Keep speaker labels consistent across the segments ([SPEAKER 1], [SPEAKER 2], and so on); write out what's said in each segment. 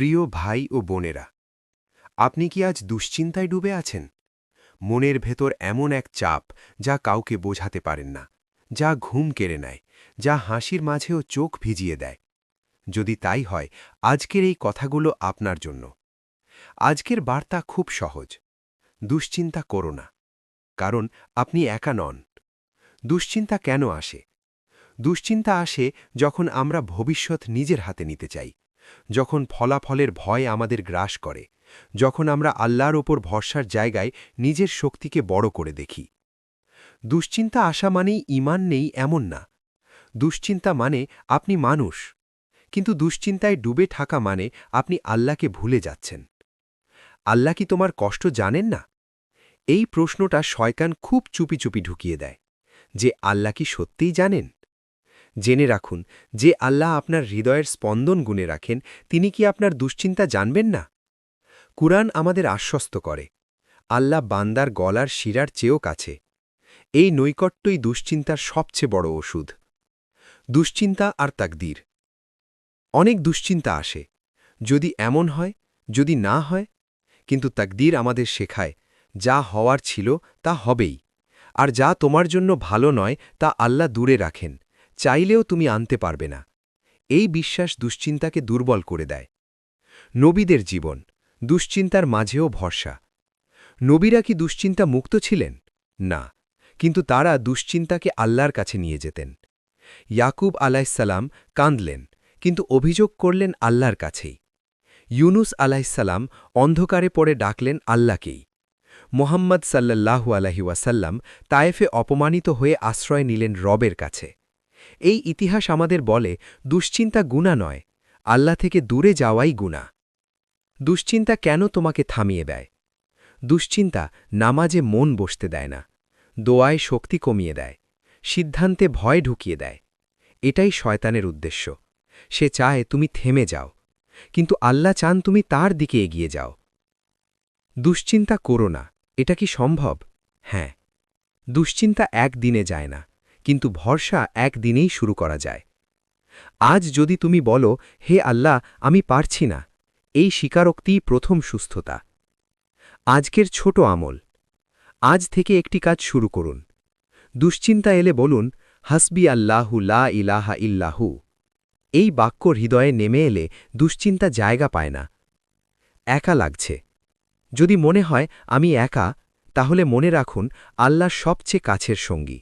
[SPEAKER 1] প্রিয় ভাই ও বোনেরা, আপনি কি আজ দুশ্চিন্তায় ডুবে আছেন? মনের ভেতর এমন এক চাপ যা কাউকে বোঝাতে পারেন না, যা ঘুম কেড়ে নেয়, যা হাসির মাঝেও চোখ ভিজিয়ে দেয়। যদি তাই হয়, আজকের এই কথাগুলো আপনার জন্য। আজকের বার্তা খুব সহজ, দুশ্চিন্তা করো না, কারণ আপনি একা নন। দুশ্চিন্তা কেন আসে? দুশ্চিন্তা আসে যখন আমরা ভবিষ্যৎ নিজের হাতে নিতে চাই যখন ফলাফলের ভয় আমাদের গ্রাস করে, যখন আমরা আল্লাহর ওপর ভরসার জায়গায় নিজের শক্তিকে বড় করে দেখি। দুশ্চিন্তা আসা মানেই ইমান নেই এমন না। দুশ্চিন্তা মানে আপনি মানুষ, কিন্তু দুশ্চিন্তায় ডুবে থাকা মানে আপনি আল্লাহকে ভুলে যাচ্ছেন। আল্লাহ কি তোমার কষ্ট জানেন না? এই প্রশ্নটা শয়কান খুব চুপি চুপি ঢুকিয়ে দেয় যে আল্লাহ কি সত্যিই জানেন? জেনে রাখুন যে আল্লাহ আপনার হৃদয়ের স্পন্দন গুণে রাখেন, তিনি কি আপনার দুশ্চিন্তা জানবেন না? কুরআন আমাদের আশ্বস্ত করে, আল্লাহ বান্দার গলার শিরার চেয়েও কাছে। এই নৈকট্যই দুশ্চিন্তার সবচেয়ে বড় ওষুধ। দুশ্চিন্তা আর তাকদীর। অনেক দুশ্চিন্তা আসে, যদি এমন হয়, যদি না হয়, কিন্তু তাকদীর আমাদের শেখায়, যা হওয়ার ছিল তা হবেই, আর যা তোমার জন্য ভালো নয় তা আল্লাহ দূরে রাখেন। চাইলেও তুমি আনতে পারবে না। এই বিশ্বাস দুশ্চিন্তাকে দুর্বল করে দেয়। নবীদের জীবন, দুশ্চিন্তার মাঝেও ভরসা। নবীরা কি দুশ্চিন্তা মুক্ত ছিলেন? না, কিন্তু তারা দুশ্চিন্তাকে আল্লাহর কাছে নিয়ে যেতেন। ইয়াকুব আলাইসাল্লাম কাঁদলেন, কিন্তু অভিযোগ করলেন আল্লাহর কাছেই। ইউনুস আলাইসাল্লাম অন্ধকারে পড়ে ডাকলেন আল্লাহকেই। মোহাম্মদ সাল্লাল্লাহু আলহি ওয়াসাল্লাম তায়েফে অপমানিত হয়ে আশ্রয় নিলেন রবের কাছে। এই ইতিহাস আমাদের বলে, দুশ্চিন্তা গুণা নয়, আল্লাহ থেকে দূরে যাওয়াই গুণা। দুশ্চিন্তা কেন তোমাকে থামিয়ে দেয়? দুশ্চিন্তা নামাজে মন বসতে দেয় না, দোয়ায় শক্তি কমিয়ে দেয়, সিদ্ধান্তে ভয় ঢুকিয়ে দেয়। এটাই শয়তানের উদ্দেশ্য। সে চায় তুমি থেমে যাও, কিন্তু আল্লাহ চান তুমি তার দিকে এগিয়ে যাও। দুশ্চিন্তা করো না, এটা কি সম্ভব? হ্যাঁ। দুশ্চিন্তা একদিনে যায় না কিন্তু ভরসা একদিনেই শুরু করা যায়। আজ যদি তুমি বলো, হে আল্লাহ, আমি পারছি না, এই স্বীকারোক্তিই প্রথম সুস্থতা। আজকের ছোট আমল। আজ থেকে একটি কাজ শুরু করুন। দুশ্চিন্তা এলে বলুন, হাসবি আল্লাহু লা ইলাহা ইল্লাহু। এই বাক্য হৃদয়ে নেমে এলে দুশ্চিন্তা জায়গা পায় না। একা লাগছে। যদি মনে হয়, আমি একা, তাহলে মনে রাখুন, আল্লাহ সবচেয়ে কাছের সঙ্গী।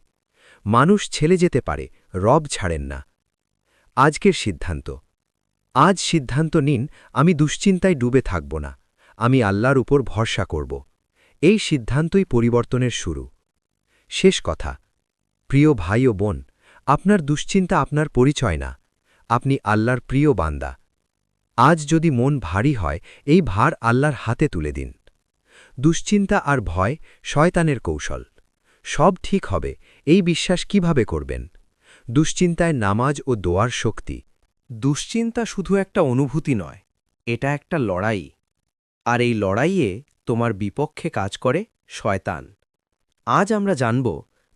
[SPEAKER 1] মানুষ ছেলে যেতে পারে, রব ছাড়েন না। আজকের সিদ্ধান্ত। আজ সিদ্ধান্ত নিন, আমি দুশ্চিন্তায় ডুবে থাকব না, আমি আল্লাহর উপর ভরসা করব। এই সিদ্ধান্তই পরিবর্তনের শুরু। শেষ কথা। প্রিয় ভাই ও বোন, আপনার দুশ্চিন্তা আপনার পরিচয় না, আপনি আল্লাহর প্রিয় বান্দা। আজ যদি মন ভারী হয়, এই ভার আল্লাহর হাতে তুলে দিন। দুশ্চিন্তা আর ভয় শয়তানের কৌশল। সব ঠিক হবে এই বিশ্বাস কীভাবে করবেন? দুশ্চিন্তায় নামাজ ও দোয়ার শক্তি।
[SPEAKER 2] দুশ্চিন্তা শুধু একটা অনুভূতি নয়, এটা একটা লড়াই। আর এই লড়াইয়ে তোমার বিপক্ষে কাজ করে শয়তান। আজ আমরা জানব,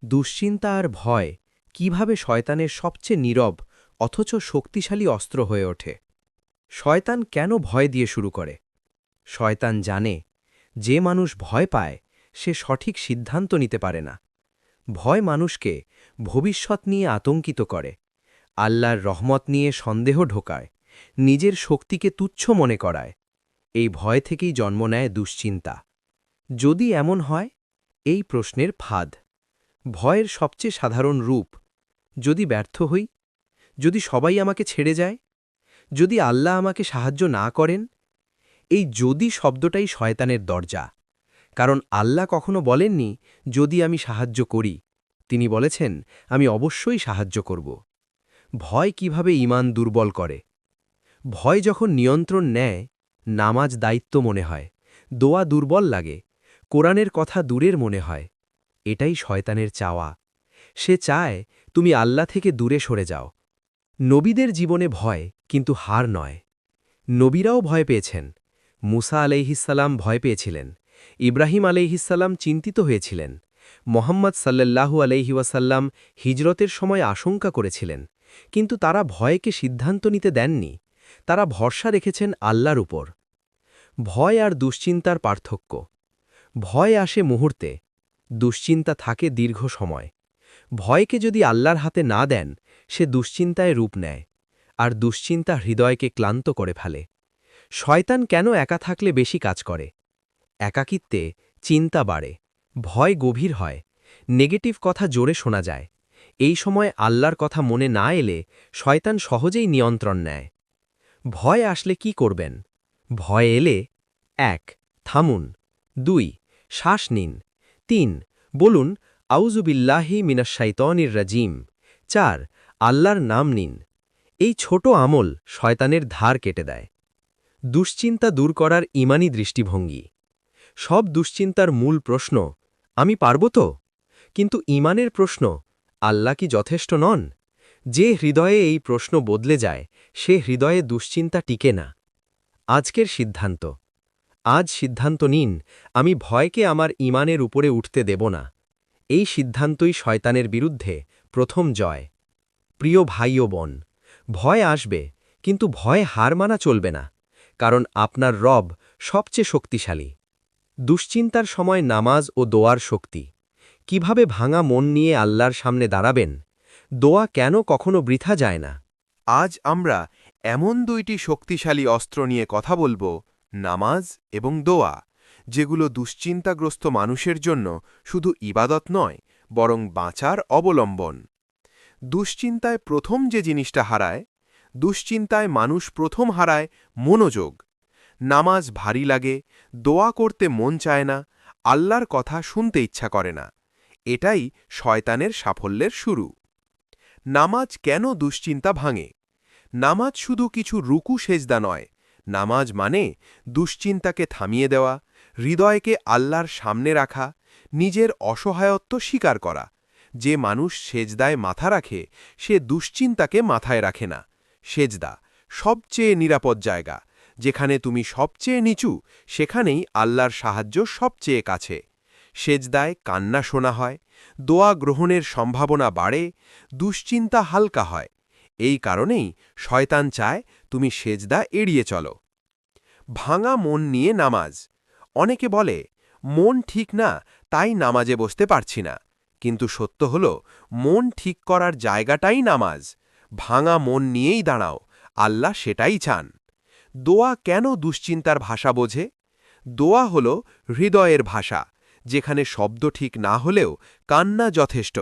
[SPEAKER 2] দুশ্চিন্তা আর ভয় কীভাবে শয়তানের সবচেয়ে নীরব অথচ শক্তিশালী অস্ত্র হয়ে ওঠে। শয়তান কেন ভয় দিয়ে শুরু করে? শয়তান জানে, যে মানুষ ভয় পায়, সে সঠিক সিদ্ধান্ত নিতে পারে না। ভয় মানুষকে ভবিষ্যৎ নিয়ে আতঙ্কিত করে। আল্লাহর রহমত নিয়ে সন্দেহ ঢোকায়, নিজের শক্তিকে তুচ্ছ মনে করায়। এই ভয় থেকেই জন্ম নেয় দুশ্চিন্তা। যদি এমন হয়? এই প্রশ্নের ফাঁদ। ভয়ের সবচেয়ে সাধারণ রূপ, যদি ব্যর্থ হই? যদি সবাই আমাকে ছেড়ে যায়? যদি আল্লাহ আমাকে সাহায্য না করেন? এই যদি শব্দটাই শয়তানের দরজা। কারণ আল্লাহ কখনো বলেননি, যদি আমি সাহায্য করি। তিনি বলেছেন, আমি অবশ্যই সাহায্য করব। ভয় কীভাবে ইমান দুর্বল করে? ভয় যখন নিয়ন্ত্রণ নেয়, নামাজ দায়িত্ব মনে হয়, দোয়া দুর্বল লাগে, কোরআনের কথা দূরের মনে হয়, এটাই শয়তানের চাওয়া। সে চায়, তুমি আল্লাহ থেকে দূরে সরে যাও। নবীদের জীবনে ভয় কিন্তু হার নয়। নবীরাও ভয় পেয়েছেন। মুসা আলাইহিসাল্লাম ভয় পেয়েছিলেন। ইব্রাহিম আলাইহিসাল্লাম চিন্তিত হয়েছিলেন। মোহাম্মদ সাল্লাল্লাহু আলাইহিওয়াসাল্লাম হিজরতের সময় আশঙ্কা করেছিলেন। কিন্তু তারা ভয়কে সিদ্ধান্ত নিতে দেননি। তারা ভরসা রেখেছেন আল্লাহর উপর। ভয় আর দুশ্চিন্তার পার্থক্য। ভয় আসে মুহূর্তে, দুশ্চিন্তা থাকে দীর্ঘ সময়। ভয়কে যদি আল্লাহর হাতে না দেন, সে দুশ্চিন্তায় রূপ নেয়, আর দুশ্চিন্তা হৃদয়কে ক্লান্ত করে ফেলে। শয়তান কেন একা থাকলে বেশি কাজ করে? একাকিত্বে চিন্তা বাড়ে, ভয় গভীর হয়, নেগেটিভ কথা জোরে শোনা যায়। এই সময় আল্লাহর কথা মনে না এলে শয়তান সহজেই নিয়ন্ত্রণ নেয়। ভয় আসলে কি করবেন? ভয় এলে, এক, থামুন, দুই, শ্বাস নিন, তিন, বলুন আউজুবিল্লাহি মিনাশাইতনির রাজিম চার, আল্লাহর নাম নিন। এই ছোট আমল শয়তানের ধার কেটে দেয়। দুশ্চিন্তা দূর করার ইমানি দৃষ্টিভঙ্গি। সব দুশ্চিন্তার মূল প্রশ্ন, আমি পারব তো? কিন্তু ইমানের প্রশ্ন, আল্লাহ কি যথেষ্ট নন? যে হৃদয়ে এই প্রশ্ন বদলে যায়, সে হৃদয়ে দুশ্চিন্তা টিকে না। আজকের সিদ্ধান্ত। আজ সিদ্ধান্ত নিন, আমি ভয়কে আমার ইমানের উপরে উঠতে দেব না। এই সিদ্ধান্তই শয়তানের বিরুদ্ধে প্রথম জয়। প্রিয় ভাই ও বোন, ভয় আসবে, কিন্তু ভয় হার মানা চলবে না, কারণ আপনার রব সবচেয়ে শক্তিশালী। দুশ্চিন্তার সময় নামাজ ও দোয়ার শক্তি। কীভাবে ভাঙা মন নিয়ে আল্লাহর সামনে দাঁড়াবেন? দোয়া কেন কখনো বৃথা যায় না?
[SPEAKER 1] আজ আমরা এমন দুইটি শক্তিশালী অস্ত্র নিয়ে কথা বলব, নামাজ এবং দোয়া, যেগুলো দুশ্চিন্তাগ্রস্ত মানুষের জন্য শুধু ইবাদত নয়, বরং বাঁচার অবলম্বন। দুশ্চিন্তায় প্রথম যে জিনিসটা হারায়, দুশ্চিন্তায় মানুষ প্রথম হারায় মনোযোগ। নামাজ ভারী লাগে, দোয়া করতে মন চায় না, আল্লাহর কথা শুনতে ইচ্ছা করে না। এটাই শয়তানের সাফল্যের শুরু। নামাজ কেন দুশ্চিন্তা ভাঙে? নামাজ শুধু কিছু রুকু সেজদা নয়। নামাজ মানে দুশ্চিন্তাকে থামিয়ে দেওয়া, হৃদয়কে আল্লাহর সামনে রাখা, নিজের অসহায়ত্ব স্বীকার করা। যে মানুষ সেজদায় মাথা রাখে, সে দুশ্চিন্তাকে মাথায় রাখে না। সেজদা সবচেয়ে নিরাপদ জায়গা। যেখানে তুমি সবচেয়ে নিচু, সেখানেই আল্লাহর সাহায্য সবচেয়ে কাছে। সেজদায় কান্না শোনা হয়, দোয়া গ্রহণের সম্ভাবনা বাড়ে, দুশ্চিন্তা হালকা হয়। এই কারণেই শয়তান চায় তুমি সেজদা এড়িয়ে চলো। ভাঙা মন নিয়ে নামাজ। অনেকে বলে, মন ঠিক না, তাই নামাজে বসতে পারছি না। কিন্তু সত্য হল, মন ঠিক করার জায়গাটাই নামাজ। ভাঙা মন নিয়েই দাঁড়াও, আল্লাহ সেটাই চান। দোয়া কেন দুশ্চিন্তার ভাষা বোঝে? দোয়া হল হৃদয়ের ভাষা, যেখানে শব্দ ঠিক না হলেও কান্না যথেষ্ট।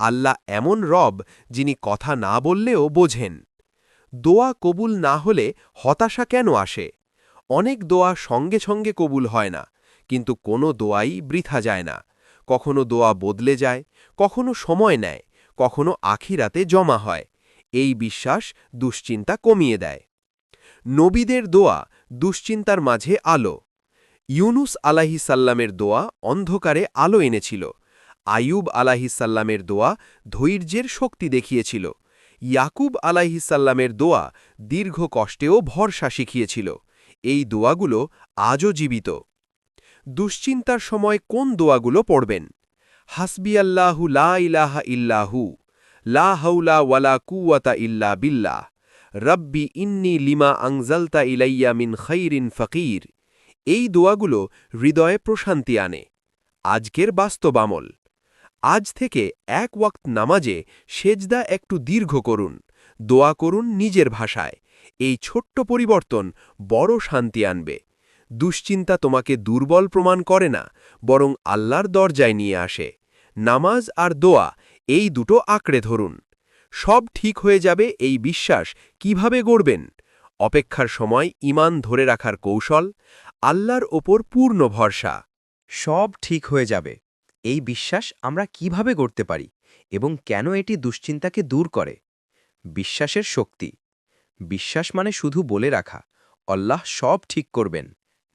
[SPEAKER 1] আল্লাহ এমন রব যিনি কথা না বললেও বোঝেন। দোয়া কবুল না হলে হতাশা কেন আসে? অনেক দোয়া সঙ্গে সঙ্গে কবুল হয় না, কিন্তু কোনো দোয়াই বৃথা যায় না। কখনো দোয়া বদলে যায়, কখনো সময় নেয়, কখনো আখিরাতে জমা হয়। এই বিশ্বাস দুশ্চিন্তা কমিয়ে দেয়। নবীদের দোয়া দুশ্চিন্তার মাঝে আলো। ইউনুস আলাহিসাল্লামের দোয়া অন্ধকারে আলো এনেছিল। আয়ুব আলাহিসাল্লামের দোয়া ধৈর্যের শক্তি দেখিয়েছিল। ইয়াকুব আলাহিসাল্লামের দোয়া দীর্ঘ কষ্টেও ভরসা শিখিয়েছিল। এই দোয়াগুলো আজও জীবিত। দুশ্চিন্তার সময় কোন দোয়াগুলো পড়বেন? হাসবিয়াল্লাহু লা ইলাহা ইল্লাহু, লা হাউলা ওয়ালা কুওয়াতা ইল্লা বিল্লাহ। রব্বি ইন্নি লিমা আংজালতা ইলাইয়া মিন খৈরিন ফকির। এই দোয়াগুলো হৃদয়ে প্রশান্তি আনে। আজকের বাস্তব আমল। আজ থেকে এক ওয়াক্ত নামাজে সেজদা একটু দীর্ঘ করুন। দোয়া করুন নিজের ভাষায়। এই ছোট্ট পরিবর্তন বড় শান্তি আনবে। দুশ্চিন্তা তোমাকে দুর্বল প্রমাণ করে না, বরং আল্লাহর দরজায় নিয়ে আসে। নামাজ আর দোয়া এই দুটো আঁকড়ে ধরুন। সব ঠিক হয়ে যাবে এই বিশ্বাস কীভাবে গড়বেন? অপেক্ষার সময় ইমান ধরে রাখার কৌশল, আল্লাহর ওপর পূর্ণ ভরসা।
[SPEAKER 2] সব ঠিক হয়ে যাবে। এই বিশ্বাস আমরা কীভাবে গড়তে পারি এবং কেন এটি দুশ্চিন্তাকে দূর করে? বিশ্বাসের শক্তি। বিশ্বাস মানে শুধু বলে রাখা, আল্লাহ সব ঠিক করবেন।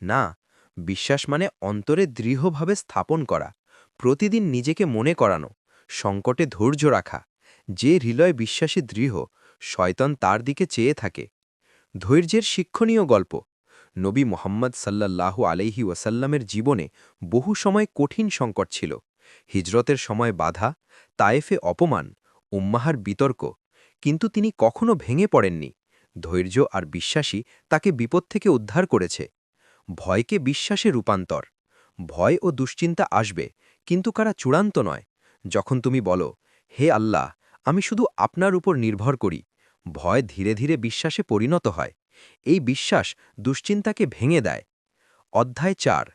[SPEAKER 2] না, বিশ্বাস মানে অন্তরে দৃঢ়ভাবে স্থাপন করা, প্রতিদিন নিজেকে মনে করানো, সংকটে ধৈর্য রাখা। যে হৃদয় বিশ্বাসী দৃঢ়, শয়তন তার দিকে চেয়ে থাকে। ধৈর্যের শিক্ষণীয় গল্প। নবী মোহাম্মদ সাল্লাল্লাহু আলাইহি ওয়াসাল্লামের জীবনে বহু সময় কঠিন সংকট ছিল। হিজরতের সময় বাধা, তায়েফে অপমান, উম্মাহার বিতর্ক, কিন্তু তিনি কখনো ভেঙে পড়েননি। ধৈর্য আর বিশ্বাসী তাকে বিপদ থেকে উদ্ধার করেছে। ভয়কে বিশ্বাসে রূপান্তর। ভয় ও দুশ্চিন্তা আসবে, কিন্তু কারা চূড়ান্ত নয়। যখন তুমি বলো, হে আল্লাহ আমি শুধু আপনার উপর নির্ভর করি। ভয় ধীরে ধীরে বিশ্বাসে পরিণত হয়। এই বিশ্বাস দুশ্চিন্তাকে ভেঙে দেয়। অধ্যায় চার,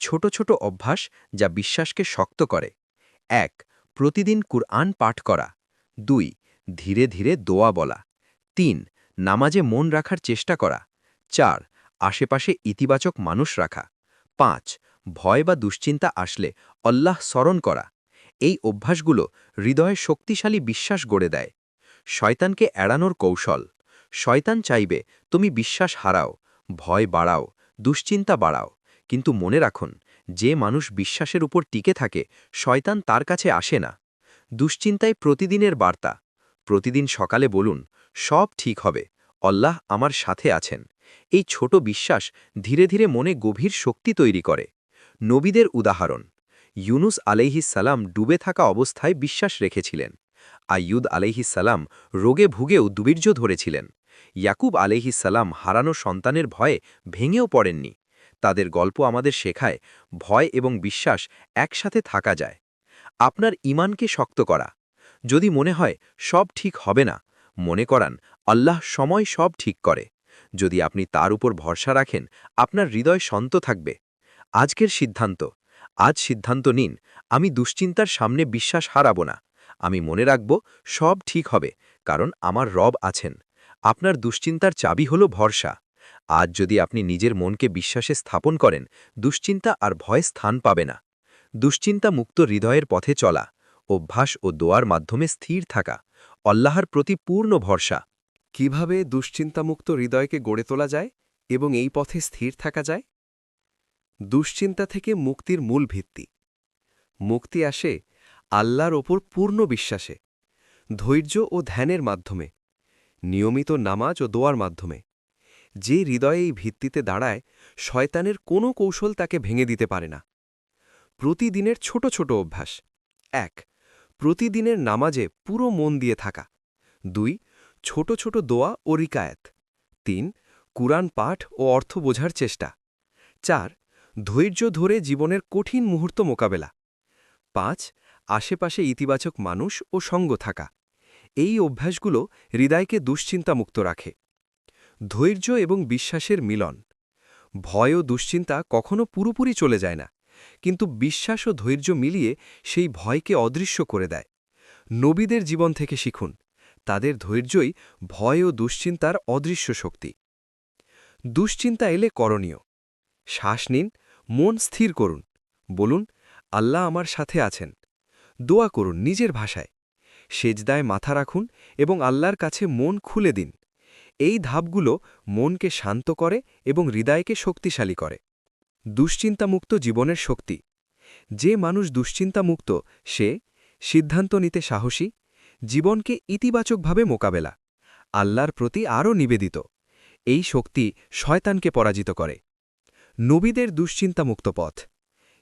[SPEAKER 2] ছোট ছোট অভ্যাস যা বিশ্বাসকে শক্ত করে। এক, প্রতিদিন কুরআন পাঠ করা। দুই, ধীরে ধীরে দোয়া বলা। তিন, নামাজে মন রাখার চেষ্টা করা। চার, আশেপাশে ইতিবাচক মানুষ রাখা। পাঁচ, ভয় বা দুশ্চিন্তা আসলে অল্লাহ স্মরণ করা। এই অভ্যাসগুলো হৃদয়ে শক্তিশালী বিশ্বাস গড়ে দেয়। শয়তানকে এড়ানোর কৌশল। শয়তান চাইবে, তুমি বিশ্বাস হারাও, ভয় বাড়াও, দুশ্চিন্তা বাড়াও। কিন্তু মনে রাখুন, যে মানুষ বিশ্বাসের উপর টিকে থাকে, শয়তান তার কাছে আসে না। দুশ্চিন্তায় প্রতিদিনের বার্তা। প্রতিদিন সকালে বলুন, সব ঠিক হবে অল্লাহ আমার সাথে আছেন। এই ছোট বিশ্বাস ধীরে ধীরে মনে গভীর শক্তি তৈরি করে। নবীদের উদাহরণ ইউনুস সালাম ডুবে থাকা অবস্থায় বিশ্বাস রেখেছিলেন আইয়ুদ সালাম রোগে ভুগেও দুবীর্য ধরেছিলেন। ইয়াকুব সালাম হারানো সন্তানের ভয়ে ভেঙেও পড়েননি। তাদের গল্প আমাদের শেখায় ভয় এবং বিশ্বাস একসাথে থাকা যায়। আপনার ইমানকে শক্ত করা। যদি মনে হয় সব ঠিক হবে না, মনে করান আল্লাহ সময় সব ঠিক করে। যদি আপনি তার উপর ভরসা রাখেন, আপনার হৃদয় শান্ত থাকবে। আজকের সিদ্ধান্ত। আজ সিদ্ধান্ত নিন, আমি দুশ্চিন্তার সামনে বিশ্বাস হারাব না। আমি মনে রাখব, সব ঠিক হবে, কারণ আমার রব আছেন। আপনার দুশ্চিন্তার চাবি হল ভরসা। আজ যদি আপনি নিজের মনকে বিশ্বাসে স্থাপন করেন, দুশ্চিন্তা আর ভয় স্থান পাবে না। দুশ্চিন্তা মুক্ত হৃদয়ের পথে চলা, অভ্যাস ও দোয়ার মাধ্যমে স্থির থাকা অল্লাহর প্রতি পূর্ণ ভরসা।
[SPEAKER 1] কীভাবে দুশ্চিন্তামুক্ত হৃদয়কে গড়ে তোলা যায় এবং এই পথে স্থির থাকা যায়? দুশ্চিন্তা থেকে মুক্তির মূল ভিত্তি। মুক্তি আসে আল্লাহর ওপর পূর্ণ বিশ্বাসে, ধৈর্য ও ধ্যানের মাধ্যমে, নিয়মিত নামাজ ও দোয়ার মাধ্যমে, যে হৃদয়ে এই ভিত্তিতে দাঁড়ায় শয়তানের কোনো কৌশল তাকে ভেঙে দিতে পারে না। প্রতিদিনের ছোট ছোট অভ্যাস। এক, প্রতিদিনের নামাজে পুরো মন দিয়ে থাকা। দুই, ছোট ছোট দোয়া ও রিকায়েত। তিন, কুরআন পাঠ ও অর্থ বোঝার চেষ্টা। চার ধৈর্য ধরে জীবনের কঠিন মুহূর্ত মোকাবেলা। পাঁচ, আশেপাশে ইতিবাচক মানুষ ও সঙ্গ থাকা। এই অভ্যাসগুলো হৃদয়কে দুশ্চিন্তামুক্ত রাখে। ধৈর্য এবং বিশ্বাসের মিলন। ভয় ও দুশ্চিন্তা কখনো পুরোপুরি চলে যায় না, কিন্তু বিশ্বাস ও ধৈর্য মিলিয়ে সেই ভয়কে অদৃশ্য করে দেয়। নবীদের জীবন থেকে শিখুন, তাদের ধৈর্যই ভয় ও দুশ্চিন্তার অদৃশ্য শক্তি। দুশ্চিন্তা এলে করণীয়। শ্বাস নিন মন স্থির করুন। বলুন, আল্লাহ আমার সাথে আছেন। দোয়া করুন নিজের ভাষায়। সেজদায় মাথা রাখুন এবং আল্লাহর কাছে মন খুলে দিন। এই ধাপগুলো মনকে শান্ত করে এবং হৃদয়কে শক্তিশালী করে। দুশ্চিন্তামুক্ত জীবনের শক্তি। যে মানুষ দুশ্চিন্তামুক্ত, সে সিদ্ধান্ত নিতে সাহসী, জীবনকে ইতিবাচকভাবে মোকাবেলা, আল্লাহর প্রতি আরও নিবেদিত। এই শক্তি শয়তানকে পরাজিত করে। নবীদের দুশ্চিন্তামুক্ত পথ।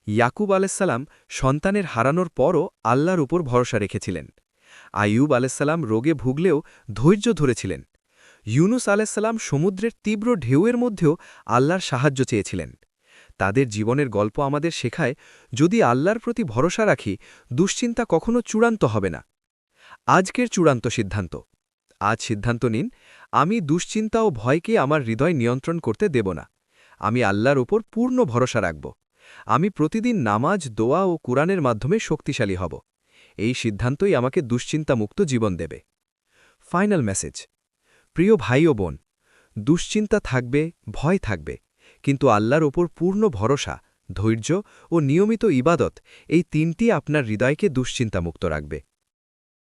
[SPEAKER 1] ইয়াকুব আলাইসাল্লাম সন্তানের হারানোর পরও আল্লাহর উপর ভরসা রেখেছিলেন। আইয়ুব আলাইসাল্লাম রোগে ভুগলেও ধৈর্য ধরেছিলেন। ইউনুস আলাইসাল্লাম সমুদ্রের তীব্র ঢেউয়ের মধ্যেও আল্লাহর সাহায্য চেয়েছিলেন। তাদের জীবনের গল্প আমাদের শেখায়, যদি আল্লাহর প্রতি ভরসা রাখি, দুশ্চিন্তা কখনো চূড়ান্ত হবে না। আজকের চূড়ান্ত সিদ্ধান্ত। আজ সিদ্ধান্ত নিন, আমি দুশ্চিন্তা ও ভয়কে আমার হৃদয় নিয়ন্ত্রণ করতে দেব না। আমি আল্লাহর ওপর পূর্ণ ভরসা রাখব। আমি প্রতিদিন নামাজ, দোয়া ও কুরআনের মাধ্যমে শক্তিশালী হব। এই সিদ্ধান্তই আমাকে দুশ্চিন্তামুক্ত জীবন দেবে। Final message. প্রিয় ভাই ও বোন, দুশ্চিন্তা থাকবে, ভয় থাকবে, কিন্তু আল্লাহর ওপর পূর্ণ ভরসা, ধৈর্য ও নিয়মিত ইবাদত এই তিনটি আপনার হৃদয়কে দুশ্চিন্তামুক্ত রাখবে।